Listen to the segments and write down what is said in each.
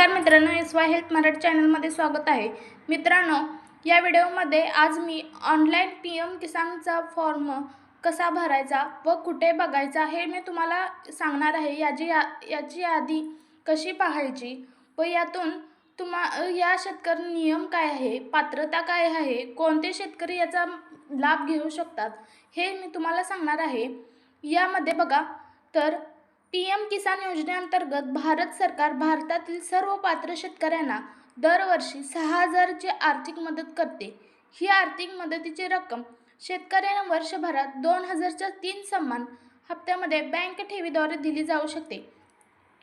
नमस्कार मित्रांनो S Y health Marathi चॅनलमध्ये स्वागत आहे. मित्रांनो या व्हिडिओमध्ये आज मी ऑनलाईन पी एम किसानचा फॉर्म कसा भरायचा व कुठे बघायचा हे मी तुम्हाला सांगणार आहे. याची या याची यादी कशी पाहायची व यातून तुम्हा या शेतकरी नियम काय आहे पात्रता काय आहे कोणते शेतकरी याचा लाभ घेऊ शकतात हे मी तुम्हाला सांगणार आहे. यामध्ये बघा तर पी एम किसान योजनेअंतर्गत भारत सरकार भारतातील सर्व पात्र शेतकऱ्यांना दरवर्षी सहा हजारची आर्थिक मदत करते. ही आर्थिक मदतीची रक्कम शेतकऱ्यांना वर्षभरात दोन हजारच्या तीन सन्मान हप्त्यामध्ये बँक ठेवीद्वारे दिली जाऊ शकते.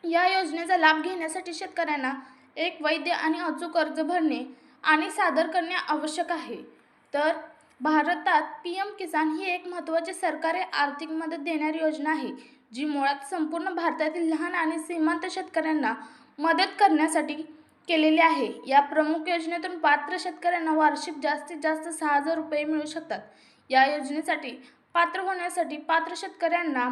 या योजनेचा लाभ घेण्यासाठी शेतकऱ्यांना एक वैध आणि अचूक अर्ज भरणे आणि सादर करणे आवश्यक आहे. तर भारतात पी एम किसान ही एक महत्त्वाची सरकारी आर्थिक मदत देणारी योजना आहे जी मुळात संपूर्ण भारतातील लहान आणि सीमांत शेतकऱ्यांना मदत करण्यासाठी केलेली आहे. या प्रमुख योजनेतून पात्र शेतकऱ्यांना वार्षिक जास्तीत जास्त सहा हजार रुपये मिळू शकतात. या योजनेसाठी पात्र होण्यासाठी पात्र शेतकऱ्यांना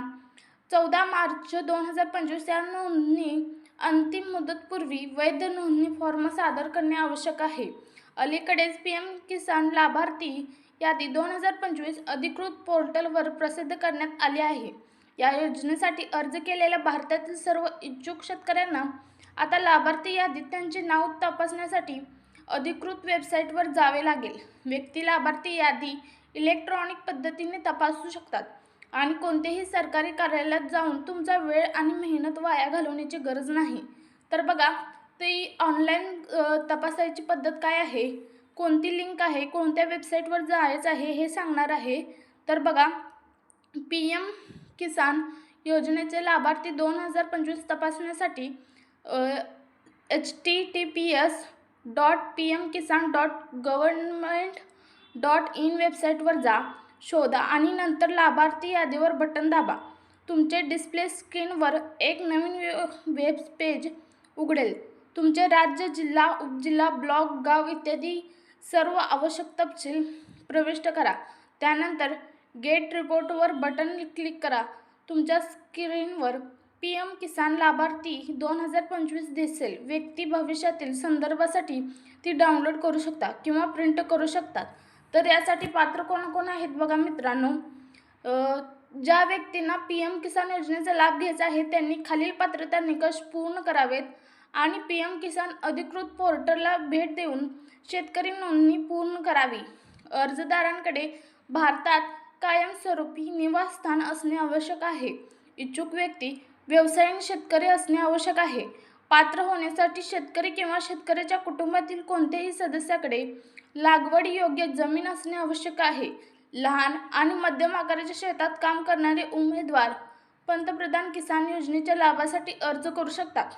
चौदा मार्च दोन हजार पंचवीस या नोंदणी अंतिम मुदतपूर्वी वैध नोंदणी फॉर्म सादर करणे आवश्यक आहे. अलीकडेच पी एम किसान लाभार्थी यादी दोन हजार पंचवीस अधिकृत पोर्टलवर प्रसिद्ध करण्यात आली आहे. या योजनेसाठी अर्ज केलेल्या भारतातील सर्व इच्छुक शेतकऱ्यांना आता लाभार्थी यादीत त्यांचे नाव तपासण्यासाठी अधिकृत वेबसाईटवर जावे लागेल. व्यक्ती लाभार्थी यादी इलेक्ट्रॉनिक पद्धतीने तपासू शकतात आणि कोणतेही सरकारी कार्यालयात जाऊन तुमचा वेळ आणि मेहनत वाया घालवण्याची गरज नाही. तर बघा ती ऑनलाईन तपासायची पद्धत काय आहे? कोणती लिंक आहे कोणत्या वेबसाईटवर जायचं आहे हे सांगणार आहे. तर बघा पी एम किसान योजनेचे लाभार्थी दोन हजार पंचवीस तपासण्यासाठी H T T P S dot P M Kisan dot government dot in वेबसाईटवर जा शोधा आणि नंतर लाभार्थी यादीवर बटन दाबा. तुमचे डिस्प्ले स्क्रीनवर एक नवीन वे वेब पेज उघडेल. तुमचे राज्य जिल्हा उपजिल्हा ब्लॉक गाव इत्यादी सर्व आवश्यक तपशील प्रविष्ट करा. त्यानंतर गेट रिपोर्टवर बटन क्लिक करा. तुमच्या स्क्रीनवर पी एम किसान लाभार्थी दोन हजार पंचवीस दिसेल. व्यक्ती भविष्यातील संदर्भासाठी ती डाउनलोड करू शकता किंवा प्रिंट करू शकतात तर यासाठी पात्र कोण कोण आहेत बघा मित्रांनो? ज्या व्यक्तींना पी एम किसान योजनेचा लाभ घ्यायचा आहे त्यांनी खालील पात्रता निकष पूर्ण करावेत. आणि पी एम किसान अधिकृत पोर्टलला भेट देऊन शेतकरी नोंदणी पूर्ण करावी. अर्जदारांकडे भारतात कायमस्वरूपी निवासस्थान असणे आवश्यक आहे. इच्छुक व्यक्ती व्यवसायिक शेतकरी असणे आवश्यक आहे. पात्र होण्यासाठी शेतकरी किंवा शेतकऱ्याच्या कुटुंबातील कोणत्याही सदस्याकडे लागवड योग्य जमीन असणे आवश्यक आहे. लहान आणि मध्यम आकाराच्या शेतात काम करणारे उमेदवार पंतप्रधान किसान योजनेच्या लाभासाठी अर्ज करू शकतात.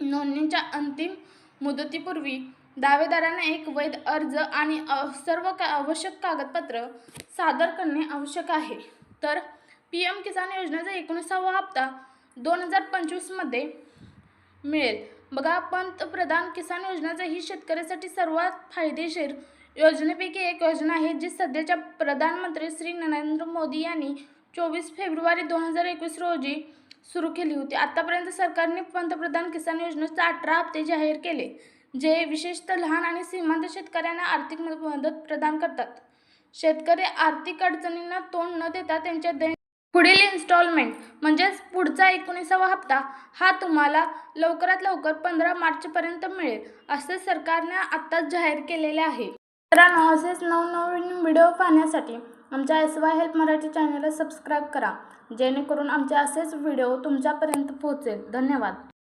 नोंदणीच्या अंतिम मुदतीपूर्वी दावेदारांना एक वैध अर्ज आणि सर्व का आवश्यक कागदपत्र सादर करणे आवश्यक आहे. तर पी एम किसान योजनेचा एकोणीसावा हप्ता दोन हजार पंचवीसमध्ये मिळेल. बघा पंतप्रधान किसान योजनेचा ही शेतकऱ्यासाठी सर्वात फायदेशीर योजनेपैकी एक योजना आहे जी सध्याच्या प्रधानमंत्री श्री नरेंद्र मोदी यांनी चोवीस फेब्रुवारी दोन हजार एकवीस रोजी सुरू केली होती. आतापर्यंत सरकारने पंतप्रधान किसान योजनेचे अठरा हप्ते जाहीर केले जे विशेषतः लहान आणि सीमांत शेतकऱ्यांना आर्थिक मदत प्रदान करतात. शेतकरी आर्थिक अडचणींना तोंड न देता त्यांच्या दे पुढील इन्स्टॉलमेंट म्हणजेच पुढचा एकोणीसावा हप्ता हा तुम्हाला लवकरात लवकर पंधरा मार्चपर्यंत मिळेल असे सरकारने आत्ताच जाहीर केलेले आहे. मित्रांनो असेच नवनवीन व्हिडिओ पाहण्यासाठी आमच्या एस वाय हेल्प मराठी चॅनलला सबस्क्राईब करा जेणेकरून आमचे असेच व्हिडिओ तुमच्यापर्यंत पोहोचेल. धन्यवाद.